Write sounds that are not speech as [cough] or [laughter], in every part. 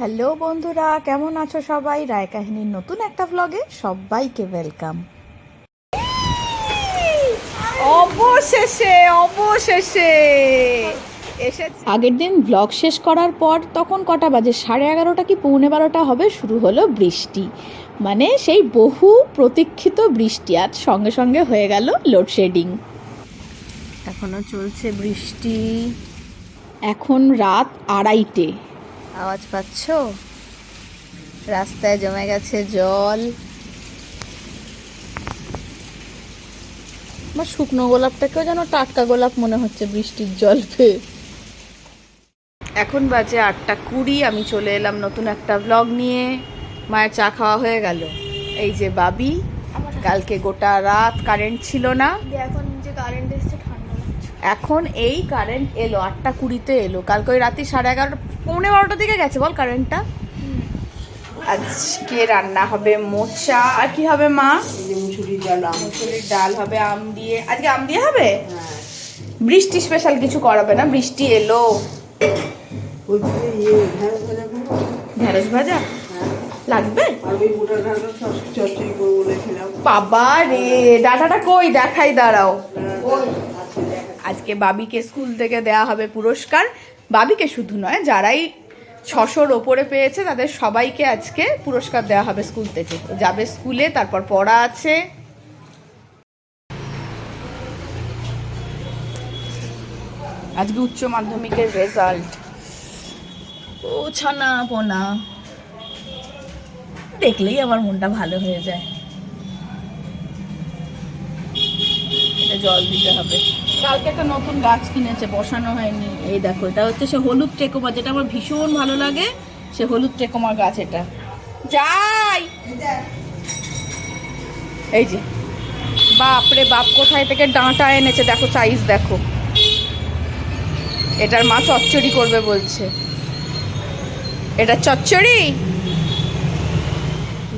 Hello বন্ধুরা কেমন আছো সবাই? রায় কাহিনীর নতুন একটা ভ্লগে সবাইকে ওয়েলকাম অবশেষে অবশেষে! আগের দিন ব্লগ শেষ করার পর তখন কটা বাজে? সাড়ে এগারোটা কি পৌনে বারোটা হবে? শুরু হলো বৃষ্টি। মানে সেই বহু প্রতীক্ষিত বৃষ্টি আজ সঙ্গে সঙ্গে হয়ে গেল লোডশেডিং এখনও চলছে বৃষ্টি। এখন রাত আড়াইটে। আওয়াজ পাচ্ছ? রাস্তায় জমে গেছে জল। আমার শুকনো গোলাপটাকেও যেন টাটকা গোলাপ মনে হচ্ছে বৃষ্টির জল পেয়ে এখন বাজে আটটা কুড়ি, আমি চলে এলাম নতুন একটা ব্লগ নিয়ে। মায়ের চা খাওয়া হয়ে গেল। এই যে বাবি, কালকে গোটা রাত কারেন্ট ছিল না। এখন যে কারেন্ট এসছে এখন এই কারেন্ট এলো, আটটা কুড়িতে এলো। কালকে ওই রাত্রি সাড়ে এগারোটা, পৌনে বারোটার দিকে গেছে বল কারেন্টটা আজকে রান্না হবে মোচা, আর কি হবে মা? মুসুরির ডাল মুসুরির ডাল হবে, আম দিয়ে। আজকে আম দিয়ে হবে? বৃষ্টি স্পেশাল কিছু করাবে না, বৃষ্টি এলো। ঢেঁড়স ভাজা? লাগবে? বাবা রে, ডাটাটা কই? দেখাই, দাঁড়াও। আজকে বাবিকে স্কুল থেকে দেয়া হবে পুরস্কার। বাবিকে শুধু নয়, যারাই ছশোর ওপরে পেয়েছে, তাদের সবাইকে আজকে পুরস্কার দেওয়া হবে স্কুল থেকে। যাবে স্কুলে, তারপর পড়া আছে। আজকে উচ্চ মাধ্যমিকের রেজাল্ট ও ছানা পোনা দেখলেই আমার মনটা ভালো হয়ে যায়। এটা জল দিতে হবে। কালকে একটা নতুন গাছ কিনেছে, বসানো হয়নি। এই দেখো, এটা হচ্ছে সে হলুদ টেকোমা, যেটা আমার ভীষণ ভালো লাগে, সে হলুদ টেকোমা গাছ এটা। যাই! এই যে বাপরে বাপ, কোথায় থেকে ডাঁটা এনেছে? দেখো সাইজ দেখো। এটার মা চচ্চড়ি করবে বলছে। এটা চচ্চড়ি?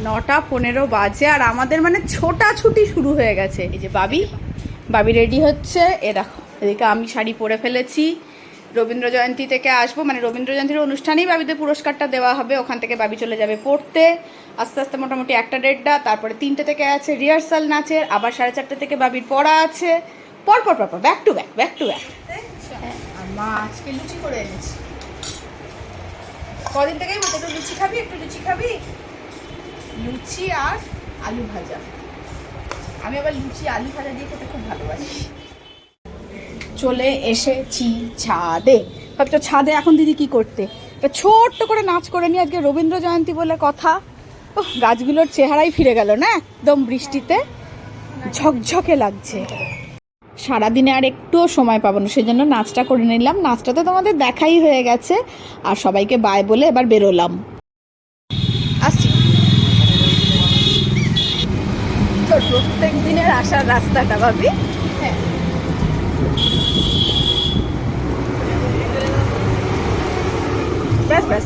নটা পনেরো বাজে, আর আমাদের মানে ছোটাছুটি শুরু হয়ে গেছে। এই যে, বাবি বাবি রেডি হচ্ছে। এ দেখো, এদিকে আমি শাড়ি পরে ফেলেছি। রবীন্দ্র জয়ন্তী থেকে আসব। মানে রবীন্দ্র জয়ন্তীর অনুষ্ঠানেই বাবিদের পুরস্কারটা দেওয়া হবে। ওখান থেকে বাবি চলে যাবে পড়তে। আস্তে আস্তে মোটামুটি একটা দেড়টা, তারপরে তিনটে থেকে আছে রিহার্সাল নাচের, আবার সাড়ে চারটে থেকে বাবির পড়া আছে। পর পর পর back to back back to back মা আজকে লুচি করে এনেছি। কদিন থেকেই মতো লুচি খাবি, একটু লুচি খাবি? লুচি আর আলু ভাজা। আমি আবার লুচি আলু ভাজা দিয়ে খেতে খুব ভালোবাসি। চলে এসেছি ছাদে। ভাবছ ছাদে এখন দিদি কি করতে? ছোট্ট করে নাচ করে নিয়ে আজকে রবীন্দ্র জয়ন্তী বলে কথা। ওহ, গাছগুলোর চেহারাই ফিরে গেল না? একদম বৃষ্টিতে ঝকঝকে লাগছে। সারাদিনে আর একটুও সময় পাবো না সেই জন্য নাচটা করে নিলাম। নাচটা তো তোমাদের দেখাই হয়ে গেছে। আর সবাইকে বাই বলে এবার বেরোলাম আসছি প্রত্যেক দিনের আসার রাস্তাটা, ভাবি। হ্যাঁ। ব্যাস ব্যাস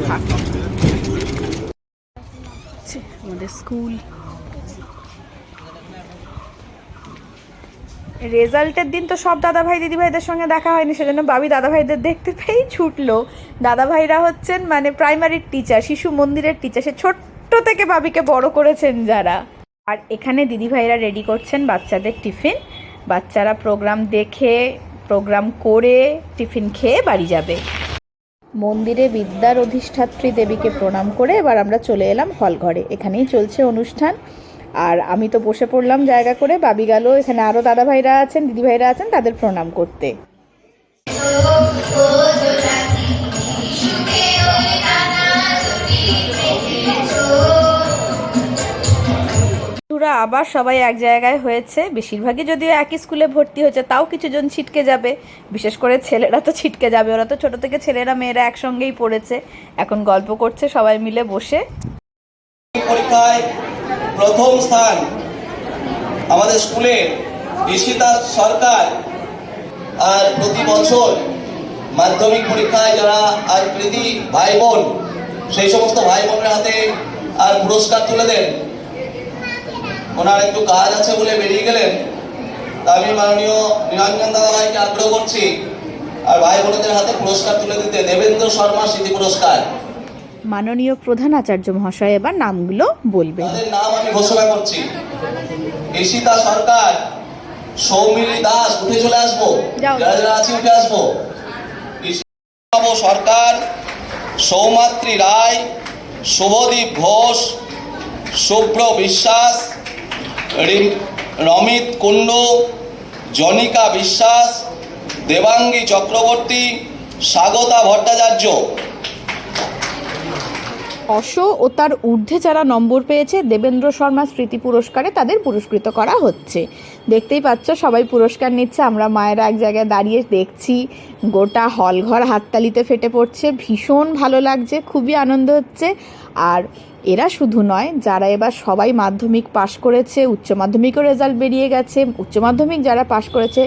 আমাদের স্কুল। রেজাল্টের দিন তো সব দাদাভাই দিদিভাইদের সঙ্গে দেখা হয়নি, সেজন্য বাবি দাদাভাইদের দেখতে পেয়েই ছুটলো। দাদাভাইরা হচ্ছেন মানে প্রাইমারির টিচার শিশু মন্দিরের টিচার সে ছোট্ট থেকে বাবিকে বড় করেছেন যারা। আর এখানে দিদিভাইরা রেডি করছেন বাচ্চাদের টিফিন। বাচ্চারা প্রোগ্রাম দেখে, প্রোগ্রাম করে টিফিন খেয়ে বাড়ি যাবে। মন্দিরে বিদ্যার অধিষ্ঠাত্রী দেবীকে প্রণাম করে এবার আমরা চলে এলাম হল ঘরে। এখানেই চলছে অনুষ্ঠান। আর আমি তো বসে পড়লাম জায়গা করে, বাবি গেল। এখানে আরও দাদাভাইরা আছেন, দিদিভাইরা আছেন, তাদের প্রণাম করতে। বন্ধুরা আবার সবাই এক জায়গায় হয়েছে। বেশিরভাগই যদিও একই স্কুলে ভর্তি হয়েছে, তাও কিছুজন ছিটকে যাবে। বিশেষ করে ছেলেরা তো ছিটকে যাবে। ওরা তো ছোট থেকে ছেলেরা মেয়েরা একসঙ্গেই পড়েছে। এখন গল্প করছে সবাই মিলে বসে। পরীক্ষায় প্রথম স্থান আমাদের স্কুলে ঈশিতা সরকার। আর প্রতি বছর মাধ্যমিক পরীক্ষায় যারা আর কৃতি ভাই বোন, সেই সমস্ত ভাই বোনের হাতে আর পুরস্কার তুলে দেন। ওনার একটু কাজ আছে বলে বেরিয়ে গেলেন। আমি মাননীয় নিরঞ্জন দাদা ভাইকে আগ্রহ করছি। আর ভাই বোনদের হাতে পুরস্কার তুলে দিতে। দেবেন্দ্র শর্মা স্মৃতি পুরস্কার। মাননীয় প্রধান আচার্য মহাশয় এবার নামগুলো বলবেন। তাদের নাম আমি ঘোষণা করছি। ঈশিতা সরকার সৌমিলি দাস উঠে চলে আসব। যারা যারা আছি উঠে আসব। ঈশিতা সরকার সৌমাত্রী রায় শুভদীপ ঘোষ শুভ্র বিশ্বাস রমিত কুণ্ডু, জনিকা বিশ্বাস, দেবাঙ্গী চক্রবর্তী, স্বাগতা ভট্টাচার্য। অশ ও তার ঊর্ধ্বে যারা নম্বর পেয়েছে, দেবেন্দ্র শর্মা স্মৃতি পুরস্কারে তাদের পুরস্কৃত করা হচ্ছে। দেখতেই পাচ্ছ, সবাই পুরস্কার নিচ্ছে। আমরা মায়েরা এক জায়গায় দাঁড়িয়ে দেখছি, গোটা হলঘর হাততালিতে ফেটে পড়ছে। ভীষণ ভালো লাগছে, খুবই আনন্দ হচ্ছে। আর এরা শুধু নয়, যারা এবার সবাই মাধ্যমিক পাশ করেছে, উচ্চ মাধ্যমিকও রেজাল্ট বেরিয়ে গেছে, উচ্চ মাধ্যমিক যারা পাশ করেছে,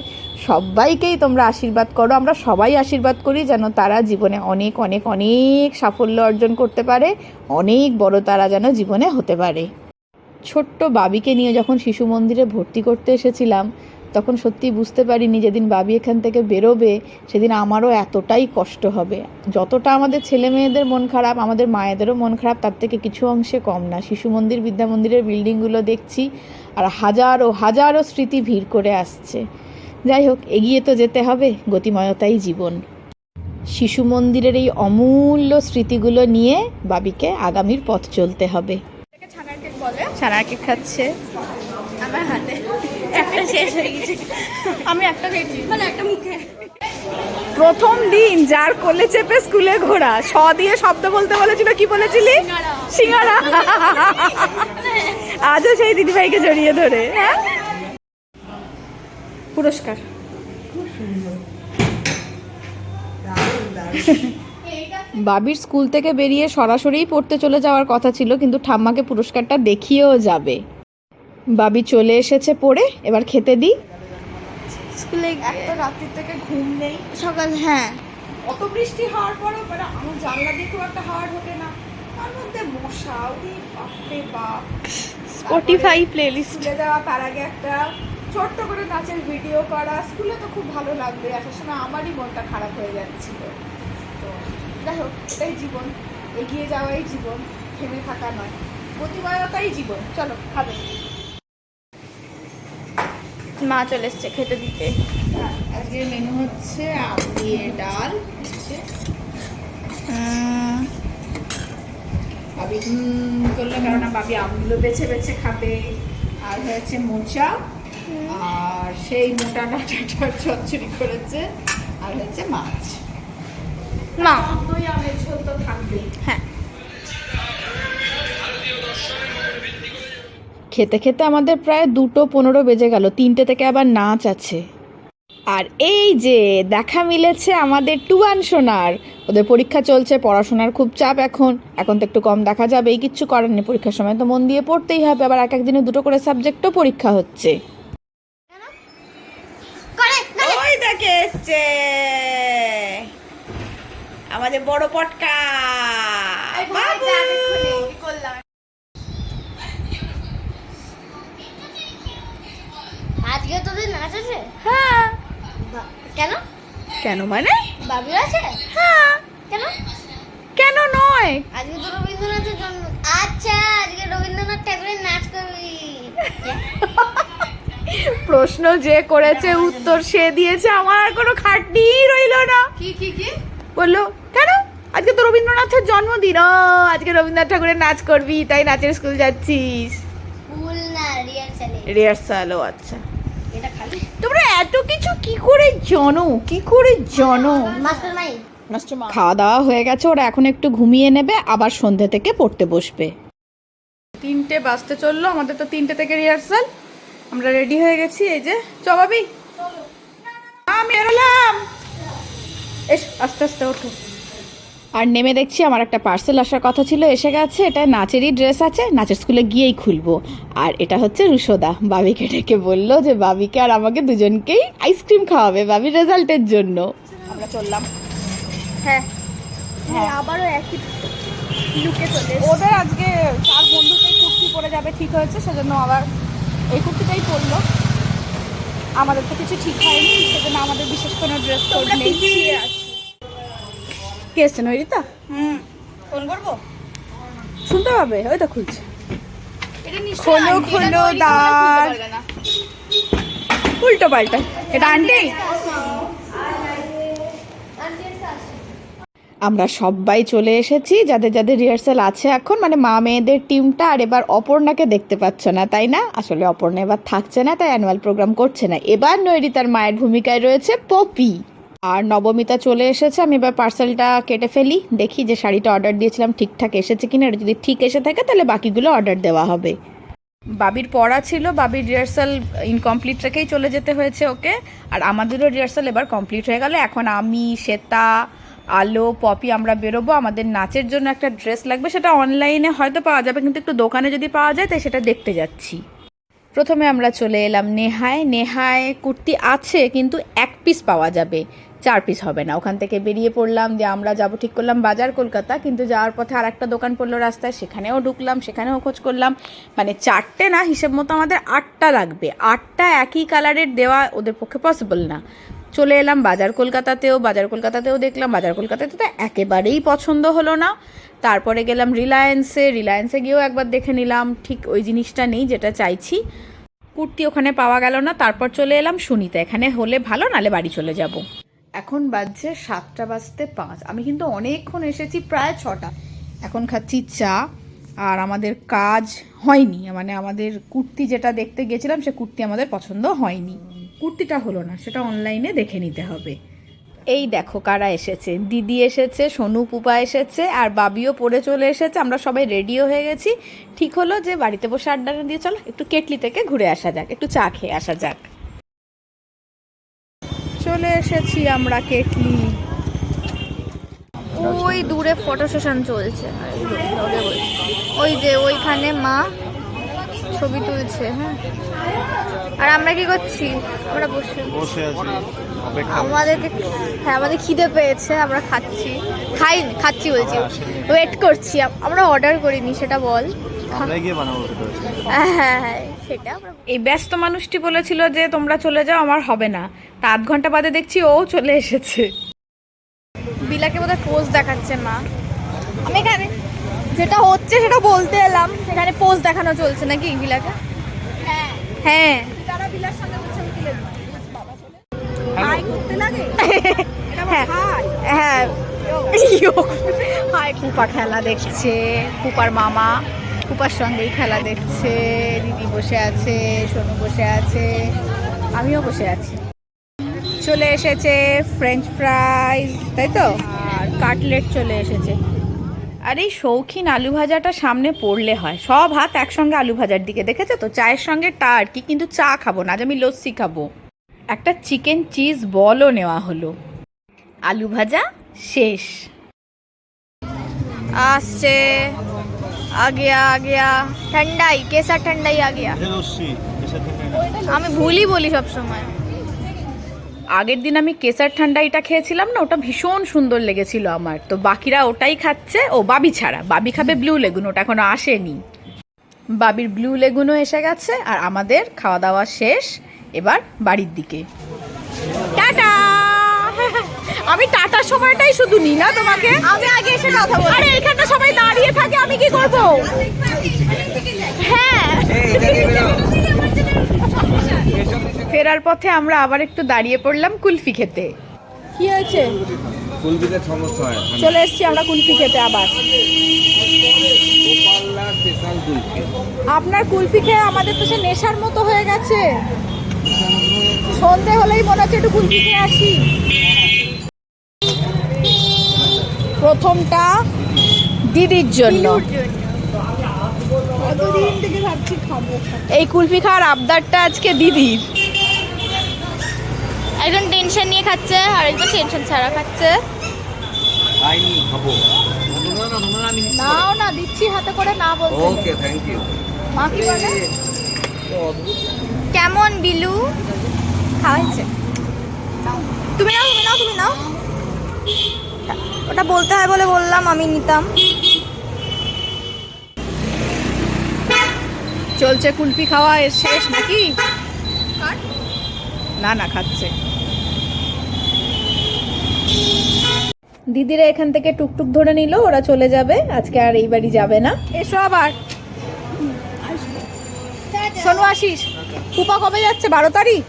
সবাইকেই তোমরা আশীর্বাদ করো। আমরা সবাই আশীর্বাদ করি যেন তারা জীবনে অনেক অনেক অনেক সাফল্য অর্জন করতে পারে, অনেক বড় তারা যেন জীবনে হতে পারে। ছোট্ট বাবিকে নিয়ে যখন শিশু মন্দিরে ভর্তি করতে এসেছিলাম তখন সত্যি বুঝতে পারিনি যেদিন বাবি এখান থেকে বেরোবে সেদিন আমারও এতটাই কষ্ট হবে। যতটা আমাদের ছেলে মেয়েদের মন খারাপ আমাদের মায়েদেরও মন খারাপ তার থেকে কিছু অংশে কম না। শিশু মন্দির বিদ্যা মন্দিরের বিল্ডিংগুলো দেখছি আর হাজারো হাজারো স্মৃতি ভিড় করে আসছে। যাই হোক এগিয়ে তো যেতে হবে গতিময়তাই জীবন। শিশু মন্দিরের এই অমূল্য স্মৃতিগুলো নিয়ে বাবিকে আগামীর পথ চলতে হবে। ছানার কেক খাচ্ছে। আমার হাতে। একটা শেষ হয়ে গেছে আমি একটা খেয়েছি মানে একটা মুখে। প্রথম দিন যার কোলে চেপে স্কুলে ঘোরা স দিয়ে শব্দ বলতে বলেছিল কি বলেছিলি? সিঙ্গারা। আজও সেই দিদিভাইকে জড়িয়ে ধরে হ্যাঁ? পুরস্কার। বাবির স্কুল থেকে বেরিয়ে সরাসরি পড়তে চলে যাওয়ার কথা ছিল কিন্তু ঠাম্মাকে পুরস্কারটা দেখিয়েও যাবে। বাবি চলে এসেছে পড়ে এবার খেতে দিই। স্কুলে একটা রাত্রির থেকে ঘুম নেই। সকাল হ্যাঁ। অত বৃষ্টি হওয়ার পরেও মানে আমার জানলা দিয়ে খুব একটা হাওয়া ঢোকে না। তার মধ্যে মশা ওই বাপরে বাপ। স্পটিফাই প্লেলিস্ট স্কুলে যাওয়া তার আগে একটা ছোট্ট করে নাচের ভিডিও করা। স্কুলে তো খুব ভালো লাগবে আসার সময় আমারই মনটা খারাপ হয়ে যাচ্ছিল। তো যাই হোক এটাই জীবন। এগিয়ে যাওয়াই জীবন থেমে থাকা নয়। প্রতিবারতাই জীবন। চলো খাবে। মা চলে এসছে খেতে দিতে। আজকের মেনু হচ্ছে দিয়ে ডাল হুম করল কেননা বাবি আমগুলো বেছে বেছে খাবে। আর হয়েছে মোচা আর সেই মোটা ডাটাটা চচ্চড়ি করেছে আর হচ্ছে মাছ। মা। দই আমের ঝোল তো থাকবেই। হ্যাঁ। খেতে খেতে আমাদের প্রায় দুটো পনেরো বেজে গেল। তিনটে থেকে আবার নাচ আছে। আর এই যে দেখা মিলেছে আমাদের টুয়ান সোনার। ওদের পরীক্ষা চলছে পড়াশোনার খুব চাপ এখন। এখন তো একটু কম দেখা যাবে এই কিচ্ছু করার নেই। পরীক্ষার সময় তো মন দিয়ে পড়তেই হবে। আবার এক একদিনে দুটো করে সাবজেক্টও পরীক্ষা হচ্ছে। করে ওই দেখে এসছে। আমাদের বড় পটকা। করলাম আজকে তোদের নাচ আছে? হ্যাঁ। কেন? কেন মানে? বাবু আছে? হ্যাঁ। কেন? কেন নয়? আজকে তো রবীন্দ্রনাথের জন্ম। আচ্ছা আজকে রবীন্দ্রনাথ ঠাকুরের নাচ করবি। [laughs] প্রশ্ন যে করেছে উত্তর সে দিয়েছে আমার আর কোনো খাটনি রইল না। কি কি কি? বলল কেন? আজকে তো রবীন্দ্রনাথের জন্মদিন। আজকে রবীন্দ্রনাথ ঠাকুরের নাচ করবি তাই নাচের স্কুল যাচ্ছিস। রিহার্সালে ও আচ্ছা। তোমরা এত কিছু কি করে জানো? কি করে জানো? খাওয়া দাওয়া হয়ে গেছে ওরা এখন একটু ঘুমিয়ে নেবে আবার সন্ধে থেকে পড়তে বসবে। তিনটে বাজতে চলল আমাদের তো তিনটে থেকে রিহার্সাল আমরা রেডি হয়ে গেছি এই যে চবাবি আমি এরলাম এস আস্তে আস্তে ওঠো। আর নেমে দেখছি আমার একটা পার্সেল আসার কথা ছিল এসে গেছে এটা নাচেরই ড্রেস আছে নাচের স্কুলে গিয়েই খুলবো। আর এটা হচ্ছে রুশোদা। বাবিকে ডেকে বলল যে বাবিকে আর আমাকে দুজনকেই আইসক্রিম খাওয়াবে বাবির রেজাল্টের জন্য। আমরা চললাম। হ্যাঁ। হ্যাঁ। আবারও একই লুকে চলে ওদের আজকে চার বন্ধুতেই কুর্তি পরে যাবে ঠিক হয়েছে সেজন্য আবার এই কুর্তিটাই পরলো। আমাদের তো কিছু ঠিক হয়নি সেজন্য আমাদের বিশেষ কোনো ড্রেস কোড তোমরা নেই। কে এসছে নৈরিতা হুম ফোন করব? শুনতে পাবে? ওই তো খুলছে। খোলো, খোলো। উল্টো পাল্টা। এটা আন্টি? আমরা সবাই চলে এসেছি যাদের যাদের রিহার্সাল আছে এখন। মানে মা মেয়েদের টিমটা আর এবার অপর্ণাকে দেখতে পাচ্ছ না তাই না? আসলে অপর্ণা এবার থাকছে না তাই অ্যানুয়াল প্রোগ্রাম করছে না। এবার নৈরিতার মায়ের ভূমিকায় রয়েছে পপি। আর নবমিতা চলে এসেছে, আমি এবার পার্সেলটা কেটে ফেলি, দেখি যে শাড়িটা অর্ডার দিয়েছিলাম ঠিকঠাক এসেছে কিনা, এটা যদি ঠিক এসে থাকে তাহলে বাকিগুলো অর্ডার দেওয়া হবে। বাবির পড়া ছিল, বাবির রিহার্সাল ইনকমপ্লিট রেখেই চলে যেতে হয়েছে ওকে, আর আমাদেরও রিহার্সাল এবার কমপ্লিট হয়ে গেল। এখন আমি, শ্বেতা, আলো, পপি আমরা বেরোবো, আমাদের নাচের জন্য একটা ড্রেস লাগবে, সেটা অনলাইনে হয়তো পাওয়া যাবে, কিন্তু একটু দোকানে যদি পাওয়া যায়, তাই সেটা দেখতে যাচ্ছি। প্রথমে আমরা চলে এলাম নেহায় নেহায় কুর্তি আছে, কিন্তু এক পিস পাওয়া যাবে। চার পিস হবে না। ওখান থেকে বেরিয়ে পড়লাম যে আমরা যাব ঠিক করলাম বাজার কলকাতা, কিন্তু যাওয়ার পথে আর একটা দোকান পড়ল রাস্তায়, সেখানেও ঢুকলাম, সেখানেও খোঁজ করলাম। মানে চারটে না, হিসেব মতো আমাদের আটটা লাগবে। আটটা একই কালারের দেওয়া ওদের পক্ষে পসিবল না। চলে এলাম বাজার কলকাতাতেও বাজার কলকাতাতেও দেখলাম, বাজার কলকাতাতে তো একেবারেই পছন্দ হলো না। তারপরে গেলাম রিলায়েন্সে রিলায়েন্সে গিয়েও একবার দেখে নিলাম, ঠিক ওই জিনিসটা নেই যেটা চাইছি। কুর্তি ওখানে পাওয়া গেল না, তারপর চলে এলাম সুনিতা, এখানে হলে ভালো, নালে বাড়ি চলে যাব। এখন বাজছে সাতটা বাজতে পাঁচ। আমি কিন্তু অনেকক্ষণ এসেছি, প্রায় ছটা। এখন খাচ্ছি চা, আর আমাদের কাজ হয়নি। মানে আমাদের কুর্তি যেটা দেখতে গেছিলাম, সে কুর্তি আমাদের পছন্দ হয়নি। কুর্তিটা হলো না, সেটা অনলাইনে দেখে নিতে হবে। এই দেখো কারা এসেছে। দিদি এসেছে, সোনু পুপা এসেছে, আর বাবিও পড়ে চলে এসেছে। আমরা সবাই রেডিও হয়ে গেছি। ঠিক হলো যে বাড়িতে বসে আড্ডা দিয়ে চলো, একটু কেটলি থেকে ঘুরে আসা যাক, একটু চা খেয়ে আসা যাক। চলে এসেছি আমরা কেটলি। ওই দূরে ফটো সেশন চলছে। ওই যে ওইখানে মা ছবি তুলছে হ্যাঁ। আর আমরা কি করছি? আমরা বসে বসে আছি। আমাদেরকে হ্যাঁ আমাদের খিদে পেয়েছে আমরা খাচ্ছি। খাই খাচ্ছি বলছি। ওয়েট করছি আমরা অর্ডার করিনি সেটা বল। হ্যাঁ হ্যাঁ হ্যাঁ এই ব্যস্ত মানুষটি বলেছিল যে তোমরা চলে যাও আমার হবে না। তা আধ ঘণ্টা বাদে দেখছি ও চলে এসেছে। বিলাকে বোধহয় পোজ দেখাচ্ছে মা। আমি এখানে যেটা হচ্ছে সেটা বলতে এলাম এখানে পোজ দেখানো চলছে নাকি বিলাকে? হ্যাঁ। হ্যাঁ। হ্যাঁ। হ্যাঁ। হাই পুপা খেলা দেখছে পুপার মামা। পুপার সঙ্গেই খেলা দেখছে, দিদি বসে আছে, সোনু বসে আছে, আমিও বসে আছি। চলে এসেছে ফ্রেঞ্চ ফ্রাইজ তাই তো? আর কাটলেট চলে এসেছে। আর এই শৌখিন আলু ভাজাটা সামনে পড়লে হয়। সব হাত একসঙ্গে আলু ভাজার দিকে। দেখেছ তো? চায়ের সঙ্গে টা আর কি কিন্তু চা খাব না, আজ আমি লস্যি খাব। একটা চিকেন চিজ বলও নেওয়া হলো। আলু ভাজা শেষ। আসছে আ গিয়া আ গিয়া ঠান্ডাই কেসা ঠান্ডাই আ গিয়া আমি ভুলই বলি সব সময় আগের দিন আমি কেসার ঠান্ডা এটা খেয়েছিলাম না ওটা ভীষণ সুন্দর লেগেছিল আমার। তো বাকিরা ওটাই খাচ্ছে ও বাবি ছাড়া। বাবি খাবে ব্লু লেগুন ওটা এখনও আসেনি। বাবির ব্লু লেগুনও এসে গেছে আর আমাদের খাওয়া দাওয়া শেষ এবার বাড়ির দিকে। টাটা! টাটার শুধু নিই না তোমাকে? আমি আগে এসে কথা বলি। আরে এখানটা সবাই দাঁড়িয়ে থাকে আমি কি করব? হ্যাঁ। ফেরার পথে আমরা আবার একটু দাঁড়িয়ে পড়লাম কুলফি খেতে। কি হয়েছে? কুলবিতে সমস্যা হয়। চলে এসেছি আমরা কুলফি খেতে আবার। গোপাল্লা স্পেশাল কুলফি আপনার কুলফি খেয়ে আমাদের তো সে নেশার মতো হয়ে গেছে। সন্ধে হলেই মনে হচ্ছে একটু কুলফি খেয়ে আসি। প্রথমটা দিদির জন্য। এই কুলফি খাওয়ার আবদারটা আজকে দিদির। একজন টেনশন নিয়ে খাচ্ছে আর একজন টেনশন ছাড়া খাচ্ছে। নাও না দিচ্ছি হাতে করে না বলতে ওকে থ্যাংক ইউ মা কি বলে? কেমন বিলু? খাওয়াইছে তুমি নাও তুমি নাও তুমি নাও। ওটা বলতে হয় বলে বললাম আমি নিতাম। চলছে কুলফি খাওয়া এর শেষ নাকি? না না খাচ্ছে। দিদিরা এখান থেকে টুকটুক ধরে নিল ওরা চলে যাবে আজকে আর এই বাড়ি যাবে না। এসো আবার। শোনো আসিস কুপা কবে যাচ্ছে? বারো তারিখ?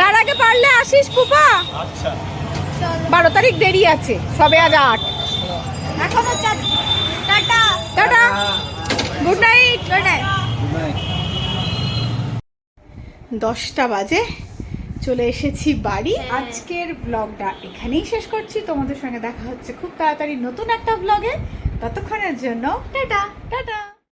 তার আগে পারলে আসিস পুপা আচ্ছা। বারো তারিখ দেরি আছে সবে আজ আট। এখনও টাটা। Tata. Good night good night দশটা বাজে চলে এসেছি বাড়ি। আজকের ব্লগটা এখানেই শেষ করছি। তোমাদের সঙ্গে দেখা হচ্ছে খুব তাড়াতাড়ি নতুন একটা ব্লগে ততক্ষণের জন্য টাটা। টাটা।